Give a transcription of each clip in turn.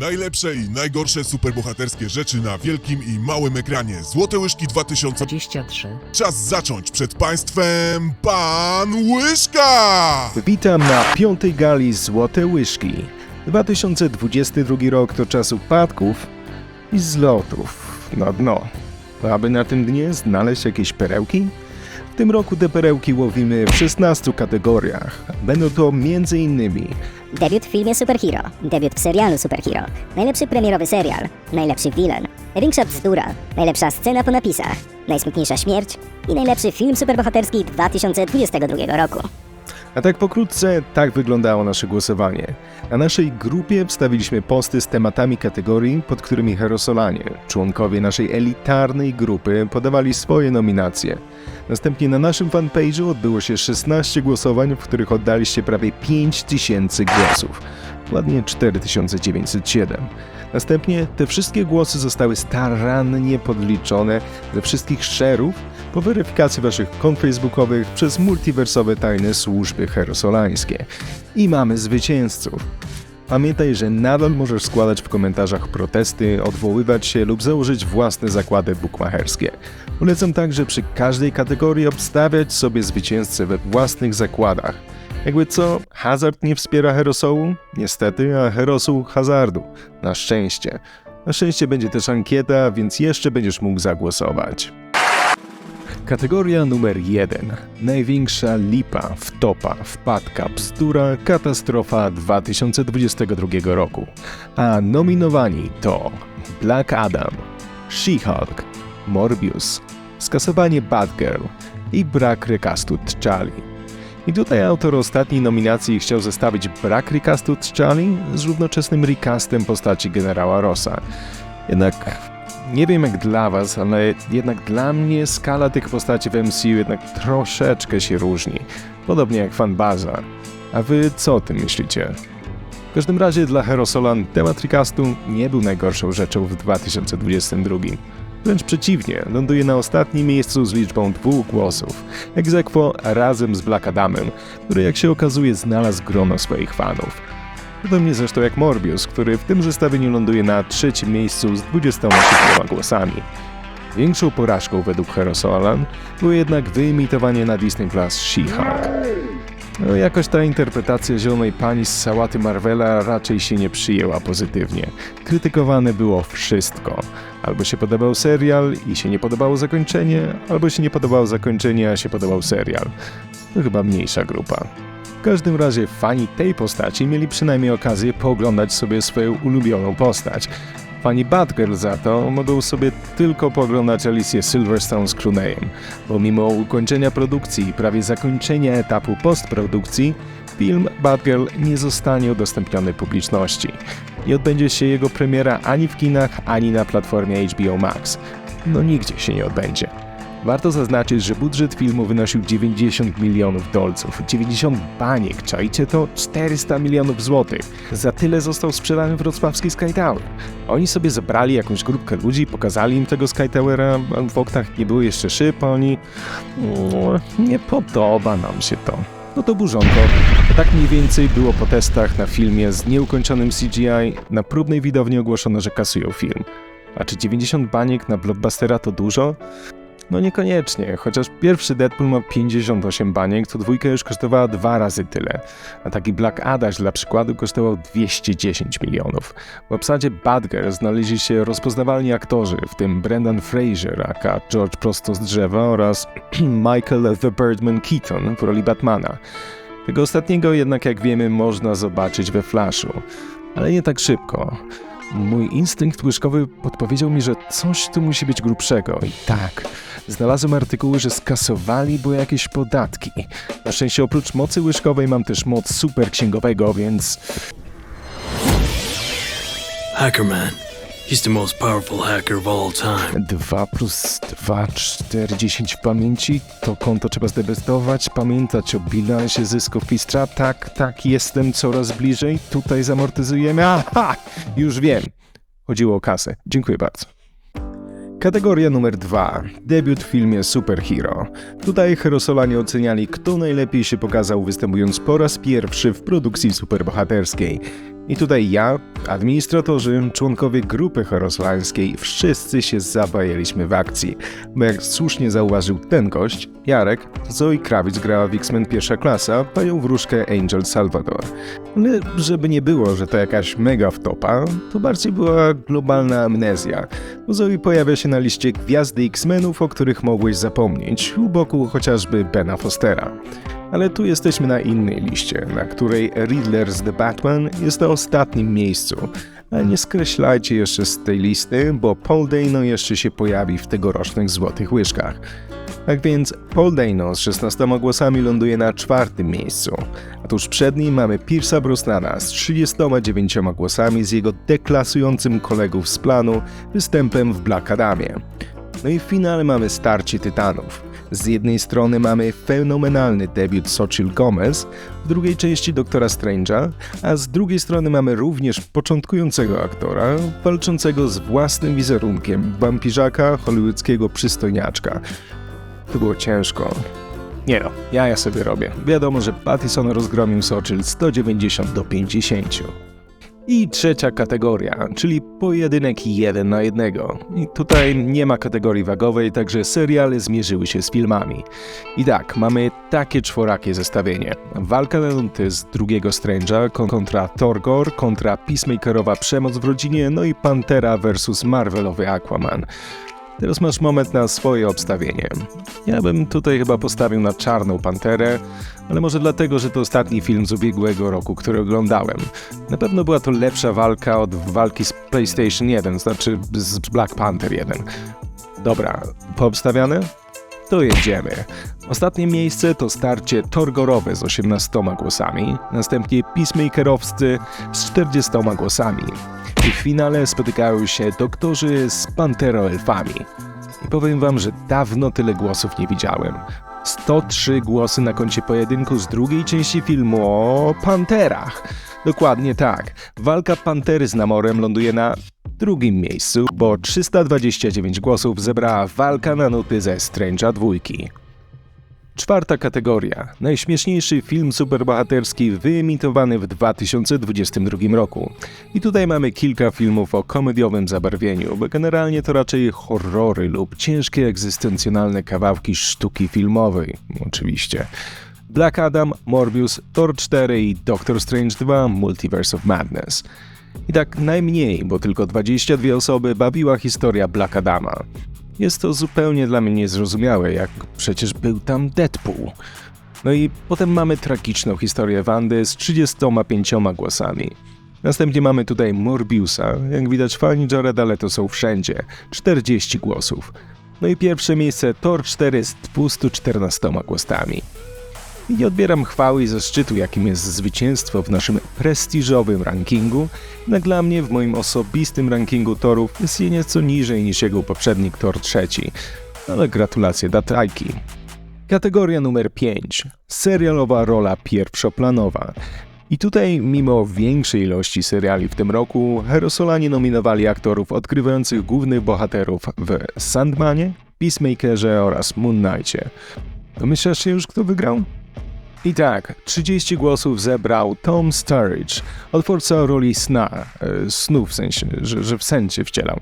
Najlepsze i najgorsze superbohaterskie rzeczy na wielkim i małym ekranie. Złote Łyżki 2000. 23. Czas zacząć. Przed Państwem Pan Łyżka! Witam na piątej gali Złote Łyżki. 2022 rok to czas upadków i zlotów na dno. Aby na tym dnie znaleźć jakieś perełki? W tym roku te perełki łowimy w 16 kategoriach. Będą to m.in. Debiut w filmie Superhero, debiut w serialu Superhero, najlepszy premierowy serial, najlepszy villain, największa bzdura, najlepsza scena po napisach, najsmutniejsza śmierć i najlepszy film superbohaterski 2022 roku. A tak pokrótce, tak wyglądało nasze głosowanie. Na naszej grupie wstawiliśmy posty z tematami kategorii, pod którymi Herosolanie, członkowie naszej elitarnej grupy, podawali swoje nominacje. Następnie na naszym fanpage'u odbyło się 16 głosowań, w których oddaliście prawie 5000 głosów. Ładnie 4907. Następnie te wszystkie głosy zostały starannie podliczone ze wszystkich szerów po weryfikacji waszych kont facebookowych przez multiwersowe tajne służby herosolańskie. I mamy zwycięzców. Pamiętaj, że nadal możesz składać w komentarzach protesty, odwoływać się lub założyć własne zakłady bukmacherskie. Polecam także przy każdej kategorii obstawiać sobie zwycięzcę we własnych zakładach. Jakby co, hazard nie wspiera Herosołu? Niestety, a Herosół hazardu. Na szczęście. Na szczęście będzie też ankieta, więc jeszcze będziesz mógł zagłosować. Kategoria numer 1. Największa lipa, wtopa, wpadka, bzdura, katastrofa 2022 roku. A nominowani to Black Adam, She-Hulk, Morbius, skasowanie Batgirl i brak recastu T'Challi. I tutaj autor ostatniej nominacji chciał zestawić brak recastu T'Challi z równoczesnym recastem postaci generała Rossa. Jednak nie wiem jak dla was, ale jednak dla mnie skala tych postaci w MCU jednak troszeczkę się różni. Podobnie jak fanbaza. A wy co o tym myślicie? W każdym razie dla Herosolan temat recastu nie był najgorszą rzeczą w 2022. Wręcz przeciwnie, ląduje na ostatnim miejscu z liczbą dwóch głosów. Egzekwo razem z Black Adamem, który jak się okazuje znalazł grono swoich fanów. Podobnie zresztą jak Morbius, który w tym zestawieniu ląduje na trzecim miejscu z 27 głosami. Większą porażką według Herosolan było jednak wyimitowanie na Disney Plus She-Hulk. No, jakoś ta interpretacja zielonej pani z sałaty Marvela raczej się nie przyjęła pozytywnie. Krytykowane było wszystko. Albo się podobał serial i się nie podobało zakończenie, albo się nie podobało zakończenie, a się podobał serial. To chyba mniejsza grupa. W każdym razie fani tej postaci mieli przynajmniej okazję pooglądać sobie swoją ulubioną postać. Fani Batgirl za to mogą sobie tylko pooglądać Alicję Silverstone z Clooneyem, bo mimo ukończenia produkcji i prawie zakończenia etapu postprodukcji, film Batgirl nie zostanie udostępniony publiczności. Nie odbędzie się jego premiera ani w kinach, ani na platformie HBO Max. No nigdzie się nie odbędzie. Warto zaznaczyć, że budżet filmu wynosił 90 milionów dolców. 90 baniek, czajcie to? 400 milionów złotych. Za tyle został sprzedany wrocławski Sky Tower. Oni sobie zebrali jakąś grupkę ludzi, pokazali im tego Sky Towera, w oknach nie było jeszcze szyb, oni... "Mm, Nie podoba nam się to. No to burzonko. Tak mniej więcej było po testach na filmie z nieukończonym CGI. Na próbnej widowni ogłoszono, że kasują film. A czy 90 baniek na blockbustera to dużo? No niekoniecznie, chociaż pierwszy Deadpool ma 58 baniek, to dwójka już kosztowała dwa razy tyle. A taki Black Adaś dla przykładu kosztował 210 milionów. W obsadzie Badger znaleźli się rozpoznawalni aktorzy, w tym Brendan Fraser, aka George prosto z drzewa oraz Michael The Birdman Keaton w roli Batmana. Tego ostatniego jednak, jak wiemy, można zobaczyć we Flashu. Ale nie tak szybko. Mój instynkt łyżkowy podpowiedział mi, że coś tu musi być grubszego. I tak, znalazłem artykuły, że skasowali były jakieś podatki. Na szczęście oprócz mocy łyżkowej mam też moc superksięgowego, więc Hackerman. He's the most powerful hacker of all time. 2 plus 2, 4, 10 w pamięci. To konto trzeba zdebetować, pamiętać o bilansie zysków Pistra. Tak, tak, jestem coraz bliżej. Tutaj zamortyzujemy. Aha! Już wiem. Chodziło o kasę. Dziękuję bardzo. Kategoria numer 2. Debiut w filmie Superhero. Tutaj Herosolanie oceniali, kto najlepiej się pokazał, występując po raz pierwszy w produkcji superbohaterskiej. I tutaj ja, administratorzy, członkowie grupy horosolańskiej, wszyscy się zabajaliśmy w akcji, bo jak słusznie zauważył ten gość, Jarek, Zoe Krawic grała w X-Men pierwsza klasa, panią wróżkę Angel Salvador. Ale żeby nie było, że to jakaś mega wtopa, to bardziej była globalna amnezja. Zoe pojawia się na liście gwiazdy X-Menów, o których mogłeś zapomnieć, u boku chociażby Bena Fostera. Ale tu jesteśmy na innej liście, na której Riddler's The Batman jest na ostatnim miejscu. Ale nie skreślajcie jeszcze z tej listy, bo Paul Dano jeszcze się pojawi w tegorocznych Złotych Łyżkach. Tak więc Paul Dano z 16 głosami ląduje na czwartym miejscu, a tuż przed nim mamy Pierce'a Brosnana z 39 głosami z jego deklasującym kolegów z planu występem w Black Adamie. No i w finale mamy starcie tytanów. Z jednej strony mamy fenomenalny debiut Xochitl Gomez, w drugiej części Doktora Strange'a, a z drugiej strony mamy również początkującego aktora, walczącego z własnym wizerunkiem wampirzaka, hollywoodzkiego przystojniaczka. To było ciężko. Nie no, ja ja sobie robię. Wiadomo, że Pattison rozgromił Xochitl 190 do 50. I trzecia kategoria, czyli pojedynek jeden na jednego. I tutaj nie ma kategorii wagowej, także seriale zmierzyły się z filmami. I tak, mamy takie czworakie zestawienie. Walka na z drugiego Strange'a kon- kontra Torgor, kontra Peacemakerowa przemoc w rodzinie, no i Pantera versus Marvelowy Aquaman. Teraz masz moment na swoje obstawienie. Ja bym tutaj chyba postawił na Czarną Panterę, ale może dlatego, że to ostatni film z ubiegłego roku, który oglądałem. Na pewno była to lepsza walka od walki z PlayStation 1, znaczy z Black Panther 1. Dobra, poobstawiane? To jedziemy. Ostatnie miejsce to starcie Torgorowe z 18 głosami, następnie Peacemakerowscy z 40 głosami. I w finale spotykają się doktorzy z Pantero-Elfami. I powiem wam, że dawno tyle głosów nie widziałem. 103 głosy na koncie pojedynku z drugiej części filmu o Panterach. Dokładnie tak. Walka Pantery z Namorem ląduje na drugim miejscu, bo 329 głosów zebrała walka na nuty ze Strange'a dwójki. Czwarta kategoria. Najśmieszniejszy film superbohaterski wyemitowany w 2022 roku. I tutaj mamy kilka filmów o komediowym zabarwieniu, bo generalnie to raczej horrory lub ciężkie egzystencjonalne kawałki sztuki filmowej, oczywiście. Black Adam, Morbius, Thor 4 i Doctor Strange 2 Multiverse of Madness. I tak najmniej, bo tylko 22 osoby bawiła historia Black Adama. Jest to zupełnie dla mnie niezrozumiałe, jak przecież był tam Deadpool. No i potem mamy tragiczną historię Wandy z 35 głosami. Następnie mamy tutaj Morbiusa. Jak widać fani Jareda Leto są wszędzie. 40 głosów. No i pierwsze miejsce Thor 4 z 214 głosami. I nie odbieram chwały i zaszczytu, jakim jest zwycięstwo w naszym prestiżowym rankingu, jednak dla mnie w moim osobistym rankingu torów jest je nieco niżej niż jego poprzednik Tor trzeci. Ale gratulacje Datajki. Kategoria numer 5. Serialowa rola pierwszoplanowa. I tutaj, mimo większej ilości seriali w tym roku, Herosolanie nominowali aktorów odkrywających głównych bohaterów w Sandmanie, Peacemakerze oraz Moon Knightie. Domyślasz się już, kto wygrał? I tak, 30 głosów zebrał Tom Sturridge, twórca roli Sna, e, snu w sensie, że, że w sensie wcielał.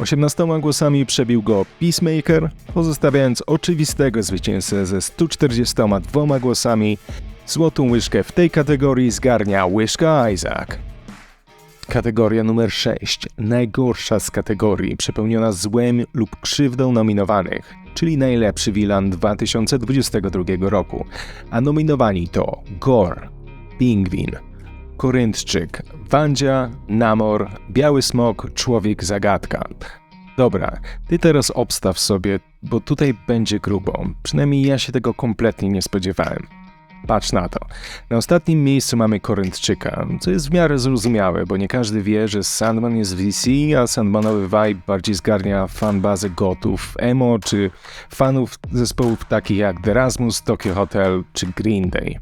18 głosami przebił go Peacemaker, pozostawiając oczywistego zwycięzcę ze 142 głosami. Złotą łyżkę w tej kategorii zgarnia łyżka Isaac. Kategoria numer 6. Najgorsza z kategorii, przepełniona złem lub krzywdą nominowanych, czyli najlepszy wilan 2022 roku. A nominowani to Gore, Pingwin, Koryntczyk, Wandzia, Namor, Biały Smok, Człowiek Zagadka. Dobra, ty teraz obstaw sobie, bo tutaj będzie grubo. Przynajmniej ja się tego kompletnie nie spodziewałem. Patrz na to. Na ostatnim miejscu mamy Koryntczyka, co jest w miarę zrozumiałe, bo nie każdy wie, że Sandman jest DC, a Sandmanowy vibe bardziej zgarnia fanbazę gotów, emo czy fanów zespołów takich jak The Erasmus, Tokyo Hotel czy Green Day.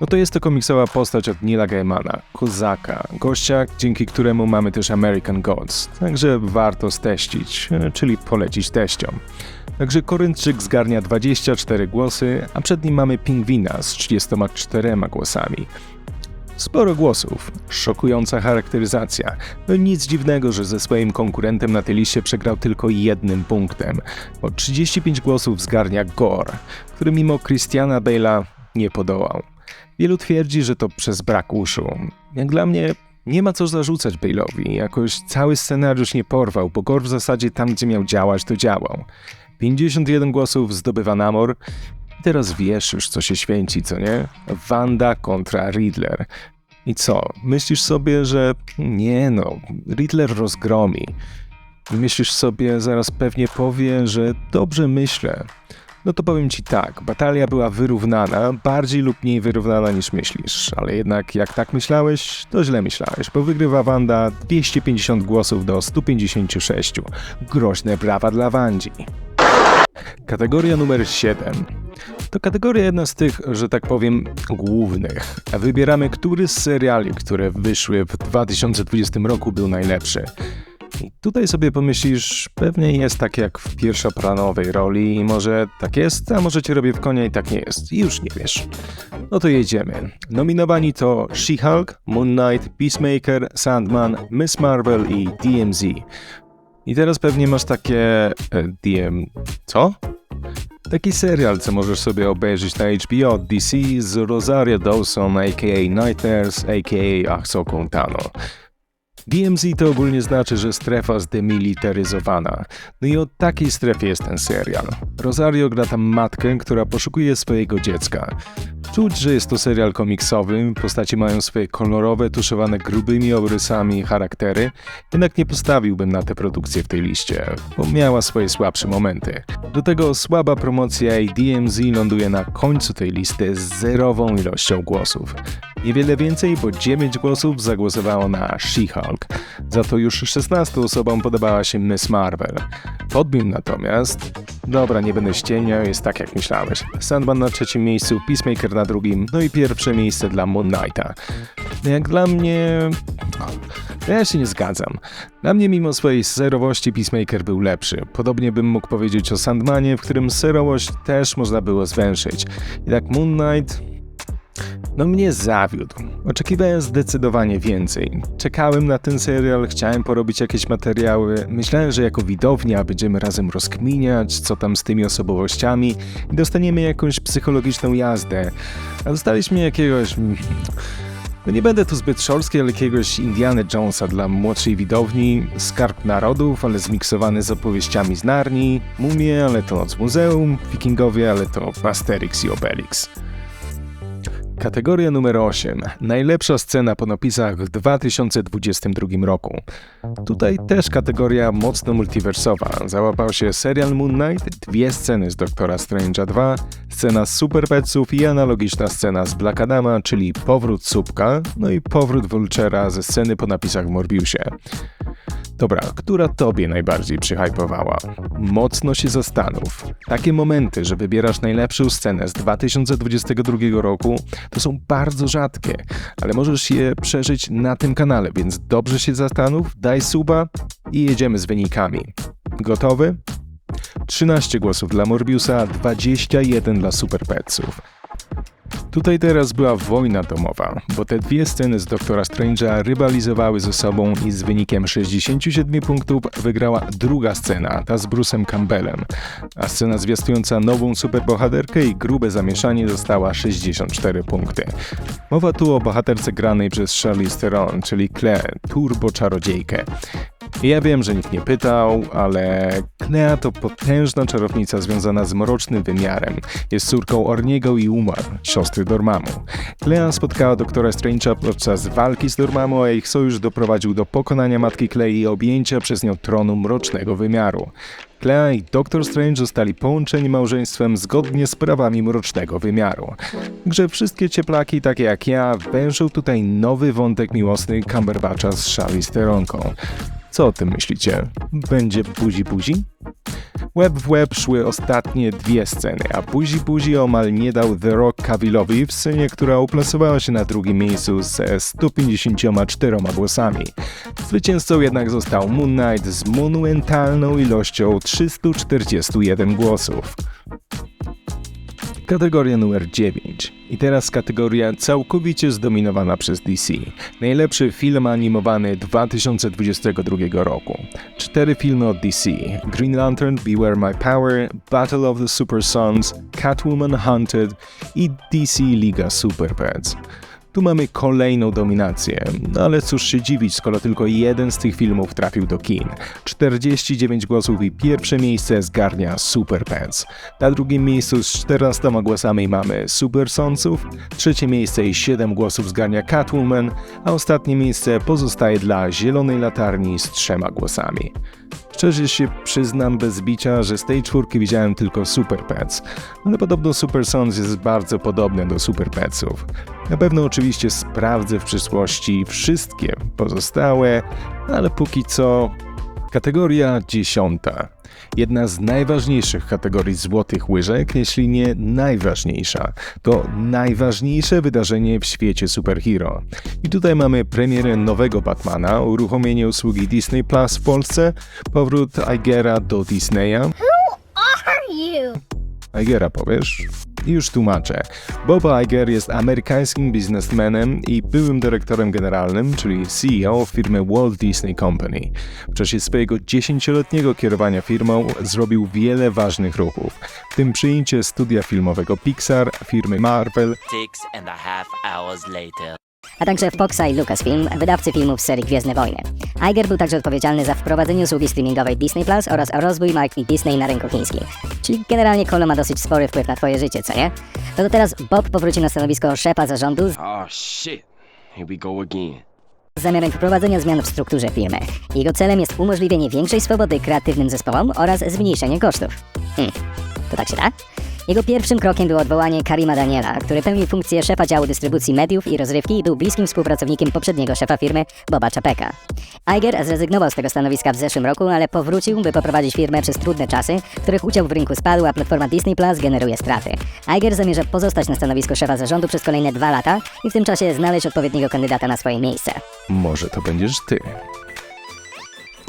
No to jest to komiksowa postać od Nila Gaimana, kozaka, gościa, dzięki któremu mamy też American Gods, także warto steścić, czyli polecić teściom. Także Koryntczyk zgarnia 24 głosy, a przed nim mamy Pingwina z 34 głosami. Sporo głosów, szokująca charakteryzacja. No nic dziwnego, że ze swoim konkurentem na tej liście przegrał tylko jednym punktem. O 35 głosów zgarnia Gore, który mimo Christiana Bale'a nie podołał. Wielu twierdzi, że to przez brak uszu. Jak dla mnie nie ma co zarzucać Bale'owi, jakoś cały scenariusz nie porwał, bo Gore w zasadzie tam, gdzie miał działać, to działał. 51 głosów zdobywa Namor. Teraz wiesz już, co się święci, co nie? Wanda kontra Riddler. I co? Myślisz sobie, że nie no, Riddler rozgromi. I myślisz sobie, zaraz pewnie powie, że dobrze myślę. No to powiem ci tak, batalia była wyrównana, bardziej lub mniej wyrównana niż myślisz, ale jednak jak tak myślałeś, to źle myślałeś, bo wygrywa Wanda 250 głosów do 156. Groźne brawa dla Wandzi. Kategoria numer 7. To kategoria jedna z tych, że tak powiem, głównych. Wybieramy, który z seriali, które wyszły w 2020 roku był najlepszy. I tutaj sobie pomyślisz, pewnie jest tak jak w pierwszoplanowej roli i może tak jest, a może cię robię w konia i tak nie jest. I już nie wiesz. No to jedziemy. Nominowani to She-Hulk, Moon Knight, Peacemaker, Sandman, Miss Marvel i DMZ. I teraz pewnie masz takie... E, DM... co? Taki serial, co możesz sobie obejrzeć na HBO DC z Rosario Dawson, a.k.a. Nightmares, a.k.a. Ahsoką Tano. DMZ to ogólnie znaczy, że strefa zdemilitaryzowana. No i o takiej strefie jest ten serial. Rosario gra tam matkę, która poszukuje swojego dziecka. Czuć, że jest to serial komiksowy, postaci mają swoje kolorowe, tuszowane grubymi obrysami charaktery, jednak nie postawiłbym na tę produkcję w tej liście, bo miała swoje słabsze momenty. Do tego słaba promocja i DMZ ląduje na końcu tej listy z zerową ilością głosów. Niewiele więcej, bo 9 głosów zagłosowało na She-Hulk. Za to już 16 osobom podobała się Miss Marvel. Podbił natomiast... Dobra, nie będę ściemniał, jest tak jak myślałeś. Sandman na trzecim miejscu, Peacemaker na drugim, no i pierwsze miejsce dla Moon Knighta. Jak dla mnie... Ja się nie zgadzam. Dla mnie mimo swojej serowości Peacemaker był lepszy. Podobnie bym mógł powiedzieć o Sandmanie, w którym serowość też można było zwęszyć. Jednak Moon Knight no mnie zawiódł. Oczekiwałem zdecydowanie więcej. Czekałem na ten serial, chciałem porobić jakieś materiały. Myślałem, że jako widownia będziemy razem rozkminiać, co tam z tymi osobowościami i dostaniemy jakąś psychologiczną jazdę. A dostaliśmy jakiegoś... mm, No nie będę tu zbyt szorstki, ale jakiegoś Indiana Jonesa dla młodszej widowni, Skarb Narodów, ale zmiksowany z opowieściami z Narni, Mumie, ale to Noc Muzeum, Wikingowie, ale to Asterix i Obelix. Kategoria numer 8. Najlepsza scena po napisach w 2022 roku. Tutaj też kategoria mocno multiwersowa. Załapał się serial Moon Knight, dwie sceny z Doktora Strange'a 2, scena z Super Petsów i analogiczna scena z Black Adama, czyli powrót Słupka, no i powrót Vulture'a ze sceny po napisach w Morbiusie. Dobra, która tobie najbardziej przyhypowała? Mocno się zastanów. Takie momenty, że wybierasz najlepszą scenę z 2022 roku, to są bardzo rzadkie, ale możesz je przeżyć na tym kanale, więc dobrze się zastanów, daj suba i jedziemy z wynikami. Gotowy? 13 głosów dla Morbiusa, 21 dla Super Petsów. Tutaj teraz była wojna domowa, bo te dwie sceny z Doktora Strange'a rywalizowały ze sobą i z wynikiem 67 punktów wygrała druga scena, ta z Bruce'em Campbellem, a scena zwiastująca nową superbohaterkę i grube zamieszanie dostała 64 punkty. Mowa tu o bohaterce granej przez Charlize Theron, czyli Claire, turbo-czarodziejkę. I Ja wiem, że nikt nie pytał, ale Clea to potężna czarownica związana z mrocznym wymiarem. Jest córką Orniego i Umar, siostry Dormammu. Clea spotkała doktora Strange'a podczas walki z Dormammu, a ich sojusz doprowadził do pokonania matki Clei i objęcia przez nią tronu mrocznego wymiaru. Clea i Doktor Strange zostali połączeni małżeństwem zgodnie z prawami mrocznego wymiaru. Grze wszystkie cieplaki, takie jak ja, wężą tutaj nowy wątek miłosny Cumberbatcha z Charlize Theronką. Co o tym myślicie? Będzie buzi buzi? Web w web szły ostatnie dwie sceny, a buzi buzi omal nie dał The Rock Cavillowi w scenie, która uplasowała się na drugim miejscu ze 154 głosami. Zwycięzcą jednak został Moon Knight z monumentalną ilością 341 głosów. Kategoria numer 9. I teraz kategoria całkowicie zdominowana przez DC. Najlepszy film animowany 2022 roku. Cztery filmy od DC. Green Lantern, Beware My Power, Battle of the Super Sons, Catwoman Hunted i DC Liga Super Pets. Tu mamy kolejną dominację, no ale cóż się dziwić, skoro tylko jeden z tych filmów trafił do kin. 49 głosów i pierwsze miejsce zgarnia Super Pets. Na drugim miejscu z 14 głosami mamy Super Sonsów, trzecie miejsce i 7 głosów zgarnia Catwoman, a ostatnie miejsce pozostaje dla Zielonej Latarni z trzema głosami. Szczerze się przyznam bez bicia, że z tej czwórki widziałem tylko Super Pets, ale podobno Super Sons jest bardzo podobny do Super Petsów. Na pewno oczywiście sprawdzę w przyszłości wszystkie pozostałe, ale póki co kategoria dziesiąta. Jedna z najważniejszych kategorii złotych łyżek, jeśli nie najważniejsza. To najważniejsze wydarzenie w świecie superhero. I tutaj mamy premierę nowego Batmana, uruchomienie usługi Disney Plus w Polsce, powrót Igera do Disneya. are you? Igera powiesz? Już tłumaczę. Bob Iger jest amerykańskim biznesmenem i byłym dyrektorem generalnym, czyli CEO firmy Walt Disney Company. W czasie swojego dziesięcioletniego kierowania firmą zrobił wiele ważnych ruchów, w tym przyjęcie studia filmowego Pixar, firmy Marvel, a także Foxa i Lucasfilm, wydawcy filmów z serii Gwiezdne Wojny. Iger był także odpowiedzialny za wprowadzenie usługi streamingowej Disney Plus oraz rozwój marki Disney na rynku chińskim. Czyli generalnie Kolo ma dosyć spory wpływ na twoje życie, co nie? No to teraz Bob powróci na stanowisko szefa zarządu z Oh shit. Here we go again. zamiarem wprowadzenia zmian w strukturze firmy. Jego celem jest umożliwienie większej swobody kreatywnym zespołom oraz zmniejszenie kosztów. Hmm, to tak się da? Jego pierwszym krokiem było odwołanie Karima Daniela, który pełnił funkcję szefa działu dystrybucji mediów i rozrywki i był bliskim współpracownikiem poprzedniego szefa firmy, Boba Czapeka. Iger zrezygnował z tego stanowiska w zeszłym roku, ale powrócił, by poprowadzić firmę przez trudne czasy, których udział w rynku spadł, a platforma Disney Plus generuje straty. Iger zamierza pozostać na stanowisku szefa zarządu przez kolejne dwa lata i w tym czasie znaleźć odpowiedniego kandydata na swoje miejsce. Może to będziesz ty.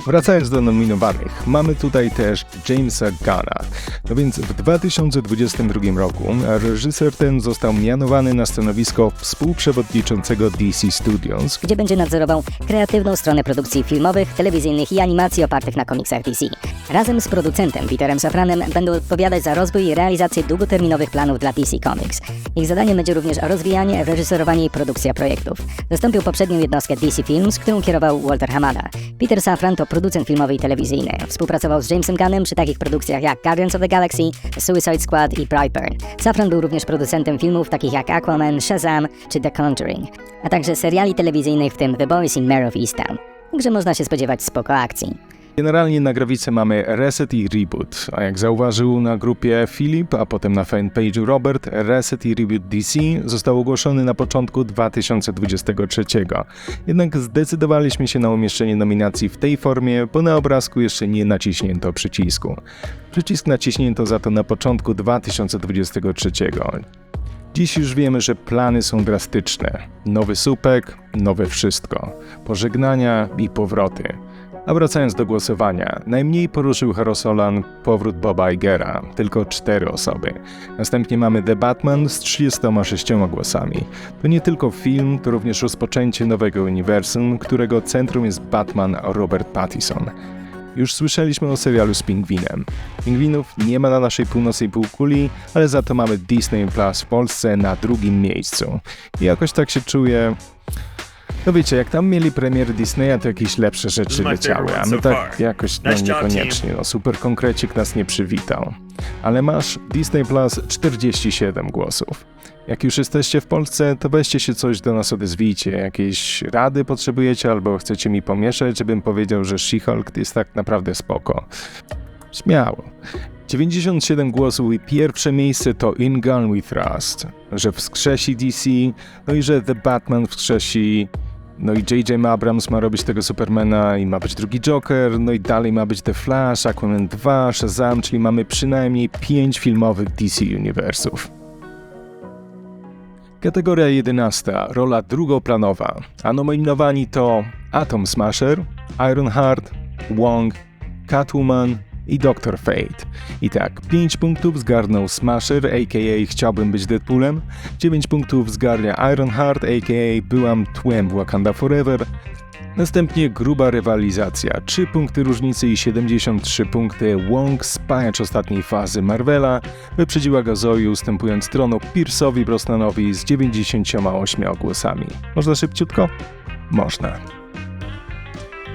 Wracając do nominowanych, mamy tutaj też Jamesa Gunna. No więc w 2022 roku reżyser ten został mianowany na stanowisko współprzewodniczącego DC Studios, gdzie będzie nadzorował kreatywną stronę produkcji filmowych, telewizyjnych i animacji opartych na komiksach DC. Razem z producentem Peterem Safranem będą odpowiadać za rozwój i realizację długoterminowych planów dla DC Comics. Ich zadaniem będzie również rozwijanie, reżyserowanie i produkcja projektów. Zastąpił poprzednią jednostkę DC Films, którą kierował Walter Hamada. Peter Safran to producent filmowy i telewizyjny. Współpracował z Jamesem Gunnem przy takich produkcjach jak Guardians of the Galaxy, Suicide Squad i Brightburn. Safran był również producentem filmów takich jak Aquaman, Shazam czy The Conjuring, a także seriali telewizyjnych w tym The Boys in Mare of Easttown. Także można się spodziewać spoko akcji. Generalnie na grafice mamy reset i reboot, a jak zauważył na grupie Filip, a potem na fanpage'u Robert, reset i reboot DC został ogłoszony na początku 2023. Jednak zdecydowaliśmy się na umieszczenie nominacji w tej formie, bo na obrazku jeszcze nie naciśnięto przycisku. Przycisk naciśnięto za to na początku 2023. Dziś już wiemy, że plany są drastyczne. Nowy supek, nowe wszystko. Pożegnania i powroty. A wracając do głosowania, najmniej poruszył Herosolan powrót Boba Igera, tylko cztery osoby. Następnie mamy The Batman z 36 głosami. To nie tylko film, to również rozpoczęcie nowego uniwersum, którego centrum jest Batman Robert Pattinson. Już słyszeliśmy o serialu z Pingwinem. Pingwinów nie ma na naszej północnej półkuli, ale za to mamy Disney Plus w Polsce na drugim miejscu. I jakoś tak się czuję... No wiecie, jak tam mieli premier Disneya, to jakieś lepsze rzeczy leciały, a my tak jakoś no, niekoniecznie. No, super konkrecik nas nie przywitał. Ale masz Disney Plus 47 głosów. Jak już jesteście w Polsce, to weźcie się coś do nas odezwijcie. Jakieś rady potrzebujecie albo chcecie mi pomieszać, żebym powiedział, że She-Hulk jest tak naprawdę spoko. Śmiało. 97 głosów i pierwsze miejsce to In Gun We Trust, że wskrzesi DC, no i że The Batman wskrzesi, no i J.J. Abrams ma robić tego Supermana i ma być drugi Joker, no i dalej ma być The Flash, Aquaman 2, Shazam, czyli mamy przynajmniej 5 filmowych DC Uniwersów. Kategoria 11. Rola drugoplanowa. A nominowani to Atom Smasher, Ironheart, Wong, Catwoman i Doctor Fate. I tak, 5 punktów zgarnął Smasher, a.k.a. Chciałbym być Deadpoolem, 9 punktów zgarnia Ironheart, a.k.a. Byłam tłem w Wakanda Forever, Następnie gruba rywalizacja, 3 punkty różnicy i 73 punkty. Wong, spajacz ostatniej fazy Marvela, wyprzedziła go Zoe ustępując tronu Pierce'owi Brosnanowi z 98 głosami. Można szybciutko? Można.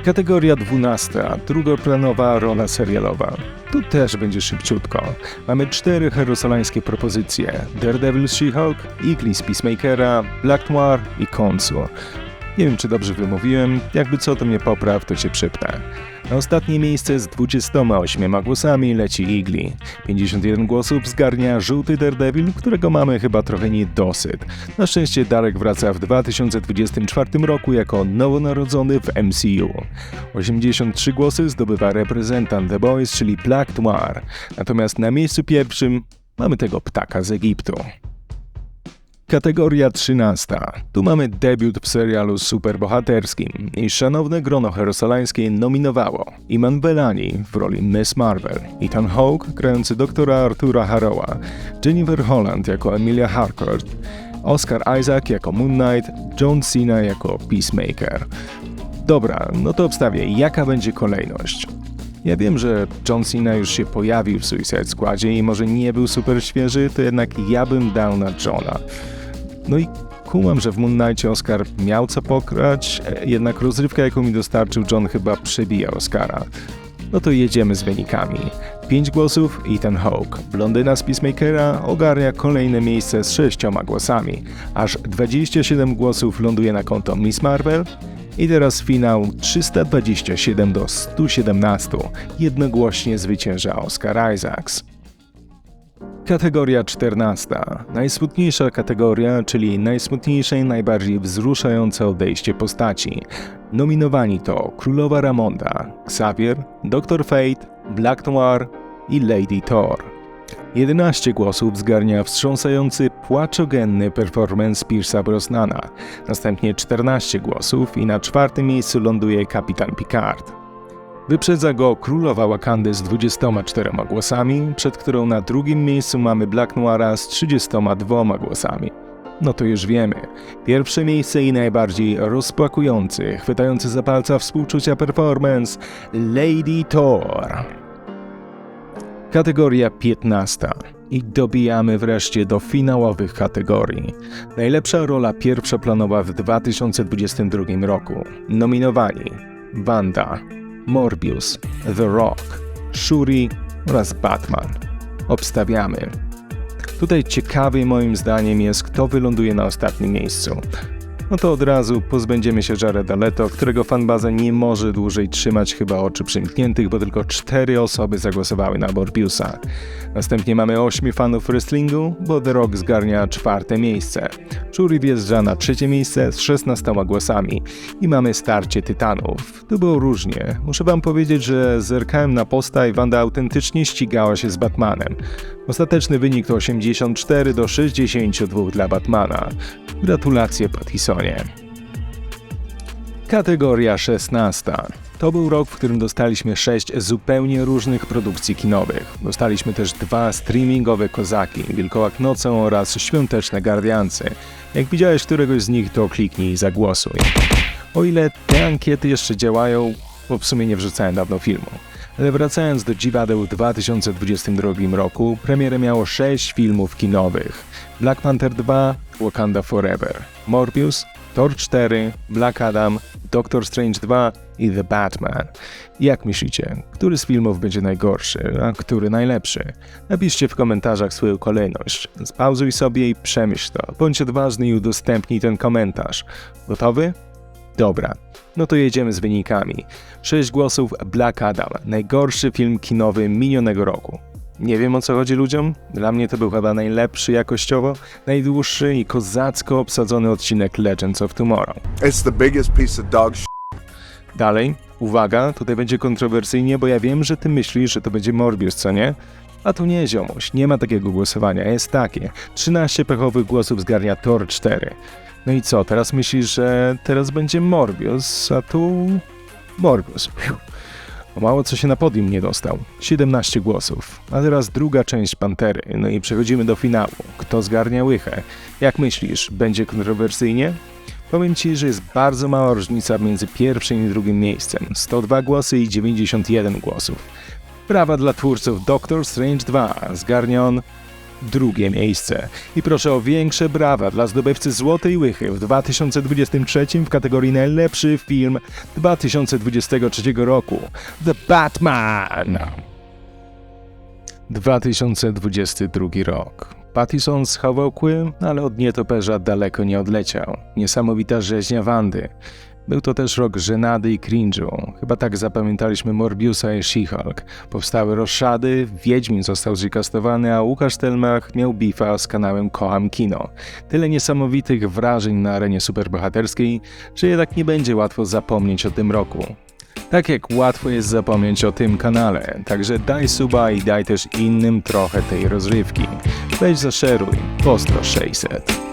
Kategoria 12. Drugoplanowa rola serialowa. Tu też będzie szybciutko. Mamy cztery herosolańskie propozycje. Daredevil She-Hulk, z Peacemakera, Black Noir i Konsu. Nie wiem, czy dobrze wymówiłem, jakby co to mnie popraw, to cię przypnę. Na ostatnie miejsce z 28 głosami leci Igli. 51 głosów zgarnia żółty Daredevil, którego mamy chyba trochę niedosyt. Na szczęście Darek wraca w 2024 roku jako nowonarodzony w MCU. 83 głosy zdobywa reprezentant The Boys, czyli Black Noir. Natomiast na miejscu pierwszym mamy tego ptaka z Egiptu. Kategoria 13. Tu mamy debiut w serialu superbohaterskim i szanowne grono herosolańskie nominowało Iman Belani w roli Miss Marvel, Ethan Hawke grający doktora Artura Harrowa, Jennifer Holland jako Emilia Harcourt, Oscar Isaac jako Moon Knight, John Cena jako Peacemaker. Dobra, no to obstawię, jaka będzie kolejność. Ja wiem, że John Cena już się pojawił w Suicide Squadzie i może nie był super świeży, to jednak ja bym dał na Johna. No i kumam, że w Moon Knightie Oscar miał co pokrać, jednak rozrywka, jaką mi dostarczył John, chyba przebija Oscara. No to jedziemy z wynikami. 5 głosów Ethan Hawke. Blondyna z Peacemakera ogarnia kolejne miejsce z 6 głosami. Aż 27 głosów ląduje na konto Miss Marvel. I teraz finał 327 do 117. Jednogłośnie zwycięża Oscar Isaacs. Kategoria 14. Najsmutniejsza kategoria, czyli najsmutniejsze i najbardziej wzruszające odejście postaci. Nominowani to Królowa Ramonda, Xavier, Dr. Fate, Black Noir i Lady Thor. 11 głosów zgarnia wstrząsający, płaczogenny performance Pierce'a Brosnana, następnie 14 głosów i na czwartym miejscu ląduje Kapitan Picard. Wyprzedza go królowa Wakandy z 24 głosami, przed którą na drugim miejscu mamy Black Noira z 32 głosami. No to już wiemy. Pierwsze miejsce i najbardziej rozpłakujący, chwytający za palca współczucia performance Lady Thor. Kategoria 15. I dobijamy wreszcie do finałowych kategorii. Najlepsza rola pierwszoplanowa w 2022 roku. Nominowani Wanda, Morbius, The Rock, Shuri oraz Batman. Obstawiamy. Tutaj ciekawy moim zdaniem jest, kto wyląduje na ostatnim miejscu. No to od razu pozbędziemy się Jareda Leto, którego fanbaza nie może dłużej trzymać chyba oczu przymkniętych, bo tylko cztery osoby zagłosowały na Morbiusa. Następnie mamy ośmiu fanów wrestlingu, bo The Rock zgarnia czwarte miejsce. Shuri wjeżdża na trzecie miejsce z 16 głosami i mamy starcie tytanów. Tu było różnie. Muszę wam powiedzieć, że zerkałem na posta i Wanda autentycznie ścigała się z Batmanem. Ostateczny wynik to 84 do 62 dla Batmana. Gratulacje Pattisonie. Kategoria 16. To był rok, w którym dostaliśmy 6 zupełnie różnych produkcji kinowych. Dostaliśmy też dwa streamingowe kozaki, Wilkołak Nocą oraz Świąteczne Gardiancy. Jak widziałeś któregoś z nich, to kliknij i zagłosuj. O ile te ankiety jeszcze działają, bo w sumie nie wrzucałem dawno filmu. Ale wracając do dziwadeł w 2022 roku, premierę miało 6 filmów kinowych. Black Panther 2, Wakanda Forever, Morbius, Thor 4, Black Adam, Doctor Strange 2 i The Batman. Jak myślicie, który z filmów będzie najgorszy, a który najlepszy? Napiszcie w komentarzach swoją kolejność. Spauzuj sobie i przemyśl to. Bądź odważny i udostępnij ten komentarz. Gotowy? Dobra, no to jedziemy z wynikami. 6 głosów Black Adam, najgorszy film kinowy minionego roku. Nie wiem o co chodzi ludziom, dla mnie to był chyba najlepszy jakościowo, najdłuższy i kozacko obsadzony odcinek Legends of Tomorrow. It's the biggest piece of dog shit. Dalej, uwaga, tutaj będzie kontrowersyjnie, bo ja wiem, że ty myślisz, że to będzie Morbius, co nie? A tu nie, ziomuś, nie ma takiego głosowania, jest takie. 13 pechowych głosów zgarnia Thor 4. No i co, teraz myślisz, że teraz będzie Morbius, a tu... Morbius. O mało co się na podium nie dostał. 17 głosów. A teraz druga część Pantery. No i przechodzimy do finału. Kto zgarnia łychę? Jak myślisz, będzie kontrowersyjnie? Powiem Ci, że jest bardzo mała różnica między pierwszym i drugim miejscem. 102 głosy i 91 głosów. Brawa dla twórców Doctor Strange 2. Zgarnia on drugie miejsce. I proszę o większe brawa dla zdobywcy Złotej Łychy w 2023 w kategorii Najlepszy Film 2023 roku The Batman. 2022 rok. Pattison schował kły, ale od nietoperza daleko nie odleciał. Niesamowita rzeźnia Wandy. Był to też rok żenady i cringe'u. Chyba tak zapamiętaliśmy Morbiusa i She-Hulk. Powstały roszady, Wiedźmin został zrekastowany, a Łukasz Telmach miał bifa z kanałem Kocham Kino. Tyle niesamowitych wrażeń na arenie superbohaterskiej, że jednak nie będzie łatwo zapomnieć o tym roku. Tak jak łatwo jest zapomnieć o tym kanale, także daj suba i daj też innym trochę tej rozrywki. Weź zaszeruj, postro 600.